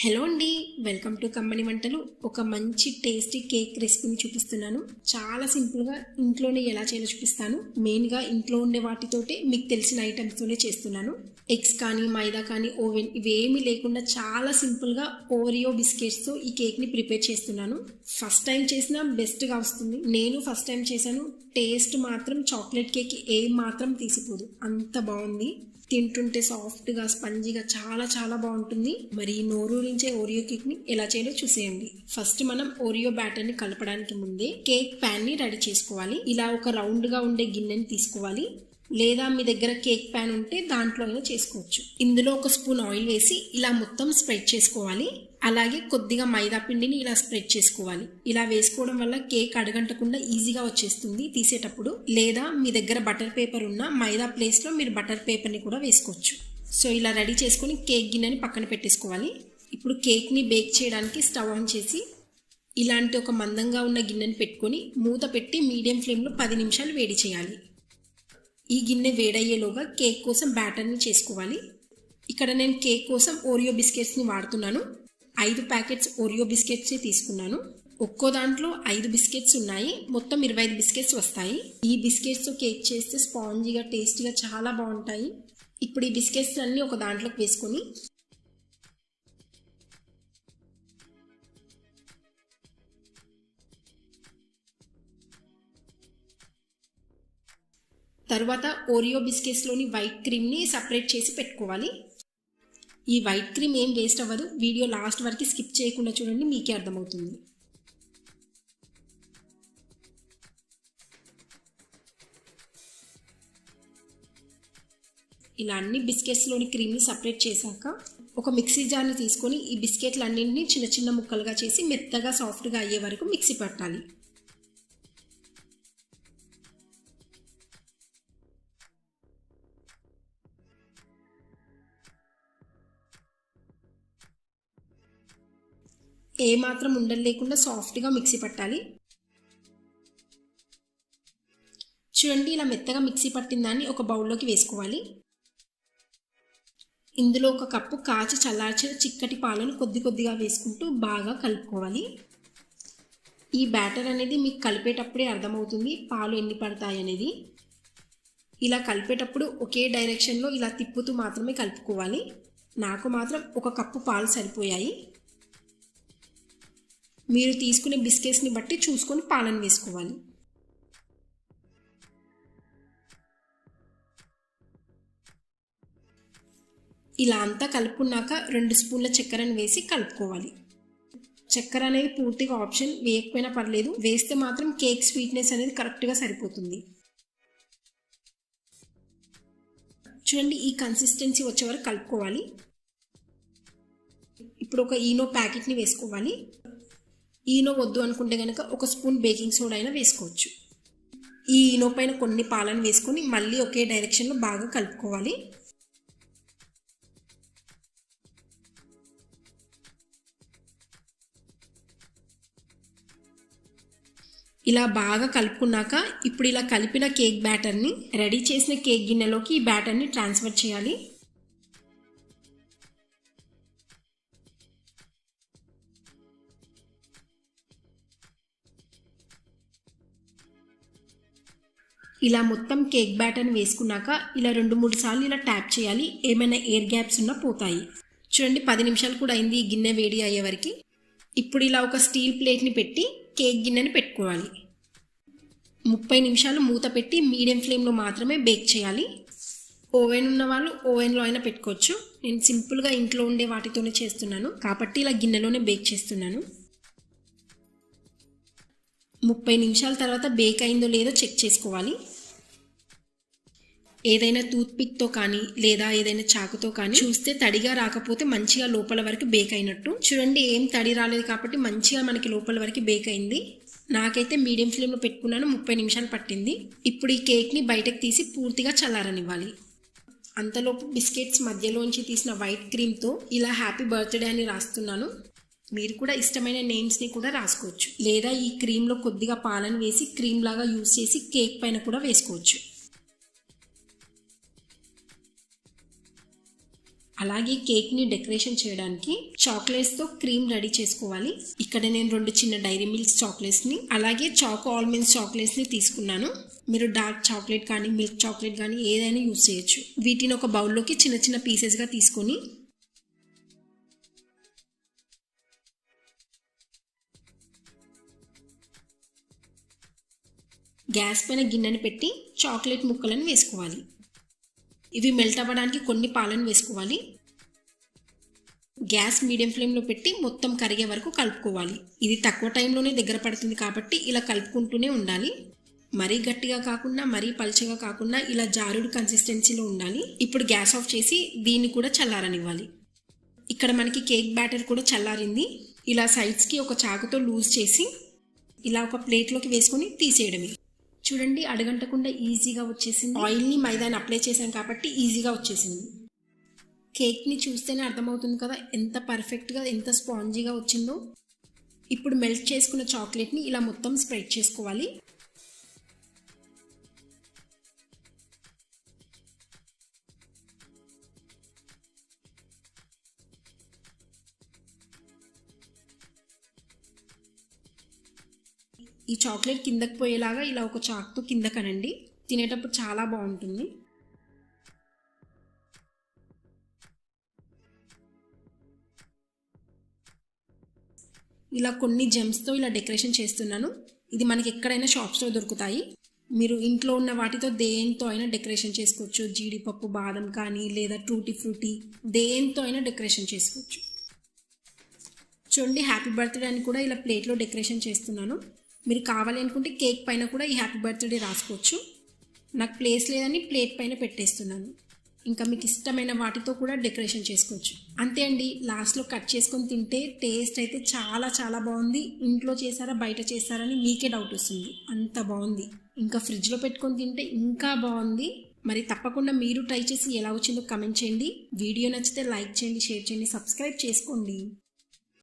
Hello అండి welcome to కమ్మని వంటలు ఒక మంచి టేస్టీ కేక్ రెసిపీని చూపిస్తున్నాను. చాలా సింపుల్గా ఇంట్లోనే ఎలా చేయాలో చూపిస్తాను. మెయిన్గా ఇంట్లో ఉండే వాటితోటే మీకు తెలిసిన ఐటమ్స్తోనే చేస్తున్నాను. ఎగ్స్ కానీ మైదా కానీ ఓవెన్ ఇవేమీ లేకుండా చాలా సింపుల్గా ఓరియో బిస్కెట్స్తో ఈ కేక్ని ప్రిపేర్ చేస్తున్నాను. ఫస్ట్ టైం చేసినా బెస్ట్గా వస్తుంది. నేను ఫస్ట్ టైం చేశాను. టేస్ట్ మాత్రం చాక్లెట్ కేక్ ఏం మాత్రం తీసిపోదు. అంత బాగుంది. తింటుంటే సాఫ్ట్గా స్పంజీగా చాలా చాలా బాగుంటుంది. మరి ఈ నోరూరించే ఓరియో కేక్ని ఎలా చేయాలో చూసేయండి. ఫస్ట్ మనం ఓరియో బ్యాటర్ని కలపడానికి ముందే కేక్ ప్యాన్ని రెడీ చేసుకోవాలి. ఇలా ఒక రౌండ్గా ఉండే గిన్నెని తీసుకోవాలి. లేదా మీ దగ్గర కేక్ ప్యాన్ ఉంటే దాంట్లో అయినా చేసుకోవచ్చు. ఇందులో ఒక స్పూన్ ఆయిల్ వేసి ఇలా మొత్తం స్ప్రెడ్ చేసుకోవాలి. అలాగే కొద్దిగా మైదా పిండిని ఇలా స్ప్రెడ్ చేసుకోవాలి. ఇలా వేసుకోవడం వల్ల కేక్ అడగంటకుండా ఈజీగా వచ్చేస్తుంది తీసేటప్పుడు. లేదా మీ దగ్గర బటర్ పేపర్ ఉన్న మైదా ప్లేస్లో మీరు బటర్ పేపర్ని కూడా వేసుకోవచ్చు. సో ఇలా రెడీ చేసుకొని కేక్ గిన్నెని పక్కన పెట్టేసుకోవాలి. ఇప్పుడు కేక్ని బేక్ చేయడానికి స్టవ్ ఆన్ చేసి ఇలాంటి ఒక మందంగా ఉన్న గిన్నెని పెట్టుకొని మూత పెట్టి మీడియం ఫ్లేమ్లో పది నిమిషాలు వేడి చేయాలి. ఈ గిన్నె వేడయ్యేలోగా కేక్ కోసం బ్యాటర్ని చేసుకోవాలి. ఇక్కడ నేను కేక్ కోసం ఓరియో బిస్కెట్స్ని వాడుతున్నాను. ఐదు ప్యాకెట్స్ ఓరియో బిస్కెట్స్ తీసుకున్నాను. ఒక్కో దాంట్లో ఐదు బిస్కెట్స్ ఉన్నాయి. మొత్తం ఇరవై ఐదు బిస్కెట్స్ వస్తాయి. ఈ బిస్కెట్స్తో కేక్ చేస్తే స్పాంజీగా టేస్టీగా చాలా బాగుంటాయి. ఇప్పుడు ఈ బిస్కెట్స్ అన్నీ ఒక దాంట్లోకి వేసుకొని తర్వాత ఓరియో బిస్కెట్స్లోని వైట్ క్రీమ్ని సపరేట్ చేసి పెట్టుకోవాలి. ఈ వైట్ క్రీమ్ ఏం వేస్ట్ అవ్వదు. వీడియో లాస్ట్ వరకు స్కిప్ చేయకుండా చూడండి మీకే అర్థమవుతుంది. ఇలా అన్ని బిస్కెట్స్లోని క్రీమ్ని సపరేట్ చేశాక ఒక మిక్సీ జార్ని తీసుకొని ఈ బిస్కెట్లు అన్నింటినీ చిన్న చిన్న ముక్కలుగా చేసి మెత్తగా సాఫ్ట్గా అయ్యే వరకు మిక్సీ పట్టాలి. ఏ మాత్రం ఉండలు లేకుండా సాఫ్ట్గా మిక్సీ పట్టాలి. చూడండి ఇలా మెత్తగా మిక్సీ పట్టిన దాన్ని ఒక బౌల్లోకి వేసుకోవాలి. ఇందులో ఒక కప్పు కాచి చల్లార్చిన చిక్కటి పాలను కొద్ది కొద్దిగా వేసుకుంటూ బాగా కలుపుకోవాలి. ఈ బ్యాటర్ అనేది మీకు కలిపేటప్పుడే అర్థమవుతుంది పాలు ఎన్ని పడతాయి అనేది. ఇలా కలిపేటప్పుడు ఒకే డైరెక్షన్లో ఇలా తిప్పుతూ మాత్రమే కలుపుకోవాలి. నాకు మాత్రం ఒక కప్పు పాలు సరిపోయాయి. మీరు తీసుకునే బిస్కెట్స్ని బట్టి చూసుకొని పాలను వేసుకోవాలి. ఇలా అంతా కలుపుకున్నాక రెండు స్పూన్ల చక్కెరను వేసి కలుపుకోవాలి. చక్కెర అనేది పూర్తిగా ఆప్షన్ వేయకపోయినా పర్లేదు. వేస్తే మాత్రం కేక్ స్వీట్నెస్ అనేది కరెక్ట్గా సరిపోతుంది. చూడండి ఈ కన్సిస్టెన్సీ వచ్చే వరకు కలుపుకోవాలి. ఇప్పుడు ఒక ఈనో ప్యాకెట్ని వేసుకోవాలి. ఈనో వద్దు అనుకుంటే కనుక ఒక స్పూన్ బేకింగ్ సోడా అయినా వేసుకోవచ్చు. ఈ ఈనో పైన కొన్ని పాలను వేసుకొని మళ్ళీ ఒకే డైరెక్షన్లో బాగా కలుపుకోవాలి. ఇలా బాగా కలుపుకున్నాక ఇప్పుడు ఇలా కలిపిన కేక్ బ్యాటర్ని రెడీ చేసిన కేక్ గిన్నెలోకి ఈ బ్యాటర్ని ట్రాన్స్ఫర్ చేయాలి. ఇలా మొత్తం కేక్ బ్యాటర్ని వేసుకున్నాక ఇలా రెండు మూడు సార్లు ఇలా ట్యాప్ చేయాలి. ఏమైనా ఎయిర్ గ్యాప్స్ ఉన్నా పోతాయి. చూడండి పది నిమిషాలు కూడా అయింది ఈ గిన్నె వేడి అయ్యే వరకు. ఇప్పుడు ఇలా ఒక స్టీల్ ప్లేట్ని పెట్టి కేక్ గిన్నెని పెట్టుకోవాలి. ముప్పై నిమిషాలు మూత పెట్టి మీడియం ఫ్లేమ్లో మాత్రమే బేక్ చేయాలి. ఓవెన్ ఉన్న వాళ్ళు ఓవెన్లో అయినా పెట్టుకోవచ్చు. నేను సింపుల్గా ఇంట్లో ఉండే వాటితోనే చేస్తున్నాను. కాబట్టి ఇలా గిన్నెలోనే బేక్ చేస్తున్నాను. ముప్పై నిమిషాల తర్వాత బేక్ అయిందో లేదో చెక్ చేసుకోవాలి. ఏదైనా టూత్ పిక్తో కానీ లేదా ఏదైనా చాకుతో కానీ చూస్తే తడిగా రాకపోతే మంచిగా లోపల వరకు బేక్ అయినట్టు. చూడండి ఏం తడి రాలేదు కాబట్టి మంచిగా మనకి లోపల వరకు బేక్ అయింది. నాకైతే మీడియం ఫ్లేమ్లో పెట్టుకున్నాను ముప్పై నిమిషాలు పట్టింది. ఇప్పుడు ఈ కేక్ని బయటకు తీసి పూర్తిగా చల్లారనివ్వాలి. అంతలోపు బిస్కెట్స్ మధ్యలోంచి తీసిన వైట్ క్రీమ్తో ఇలా హ్యాపీ బర్త్డే అని రాస్తున్నాను. మీరు కూడా ఇష్టమైన నేమ్స్ని కూడా రాసుకోవచ్చు. లేదా ఈ క్రీమ్లో కొద్దిగా పాలను వేసి క్రీమ్ లాగా యూస్ చేసి కేక్ పైన కూడా వేసుకోవచ్చు. అలాగే కేక్ని డెకరేషన్ చేయడానికి చాక్లెట్స్తో క్రీమ్ రెడీ చేసుకోవాలి. ఇక్కడ నేను రెండు చిన్న డైరీ మిల్క్ చాక్లెట్స్ని అలాగే చాకో ఆల్మండ్స్ చాక్లెట్స్ని తీసుకున్నాను. మీరు డార్క్ చాక్లెట్ కానీ మిల్క్ చాక్లెట్ కానీ ఏదైనా యూస్ చేయొచ్చు. వీటిని ఒక బౌల్లోకి చిన్న చిన్న పీసెస్గా తీసుకొని గ్యాస్ పైన గిన్నెని పెట్టి చాక్లెట్ ముక్కలను వేసుకోవాలి. ఇవి మెల్ట్ అవ్వడానికి కొన్ని పాలను వేసుకోవాలి. గ్యాస్ మీడియం ఫ్లేమ్లో పెట్టి మొత్తం కరిగే వరకు కలుపుకోవాలి. ఇది తక్కువ టైంలోనే దగ్గర పడుతుంది కాబట్టి ఇలా కలుపుకుంటూనే ఉండాలి. మరీ గట్టిగా కాకుండా మరీ పల్చగా కాకుండా ఇలా జారుడు కన్సిస్టెన్సీలో ఉండాలి. ఇప్పుడు గ్యాస్ ఆఫ్ చేసి దీన్ని కూడా చల్లారనివ్వాలి. ఇక్కడ మనకి కేక్ బ్యాటర్ కూడా చల్లారింది. ఇలా సైడ్స్కి ఒక చాకుతో లూజ్ చేసి ఇలా ఒక ప్లేట్లోకి వేసుకొని తీసేయడమే. చూడండి అడగంటకుండా ఈజీగా వచ్చేసింది. ఆయిల్ని మైదాని అప్లై చేశాం కాబట్టి ఈజీగా వచ్చేసింది. కేక్ని చూస్తేనే అర్థమవుతుంది కదా ఎంత పర్ఫెక్ట్గా ఎంత స్పాంజీగా వచ్చిందో. ఇప్పుడు మెల్ట్ చేసుకున్న చాక్లెట్ని ఇలా మొత్తం స్ప్రెడ్ చేసుకోవాలి. ఈ చాక్లెట్ కిందకి పోయేలాగా ఇలా ఒక చాక్తో కిందకనండి తినేటప్పుడు చాలా బాగుంటుంది. ఇలా కొన్ని జెమ్స్తో ఇలా డెకరేషన్ చేస్తున్నాను. ఇది మనకి ఎక్కడైనా షాప్స్లో దొరుకుతాయి. మీరు ఇంట్లో ఉన్న వాటితో దేంతో అయినా డెకరేషన్ చేసుకోవచ్చు. జీడిపప్పు బాదం కానీ లేదా ట్రూటీ ఫ్రూటీ దేంతో అయినా డెకరేషన్ చేసుకోవచ్చు. చూడండి హ్యాపీ బర్త్డే అని కూడా ఇలా ప్లేట్లో డెకరేషన్ చేస్తున్నాను. మీరు కావాలి అనుకుంటే కేక్ పైన కూడా ఈ హ్యాపీ బర్త్డే రాసుకోవచ్చు. నాకు ప్లేస్ లేదని ప్లేట్ పైన పెట్టేస్తున్నాను. ఇంకా మీకు ఇష్టమైన వాటితో కూడా డెకరేషన్ చేసుకోవచ్చు. అంతే అండి లాస్ట్లో కట్ చేసుకొని తింటే టేస్ట్ అయితే చాలా చాలా బాగుంది. ఇంట్లో చేశారా బయట చేశారని మీకే డౌట్ వస్తుంది. అంత బాగుంది. ఇంకా ఫ్రిడ్జ్లో పెట్టుకొని తింటే ఇంకా బాగుంది. మరి తప్పకుండా మీరు ట్రై చేసి ఎలా వచ్చిందో కమెంట్ చేయండి. వీడియో నచ్చితే లైక్ చేయండి షేర్ చేయండి సబ్స్క్రైబ్ చేసుకోండి.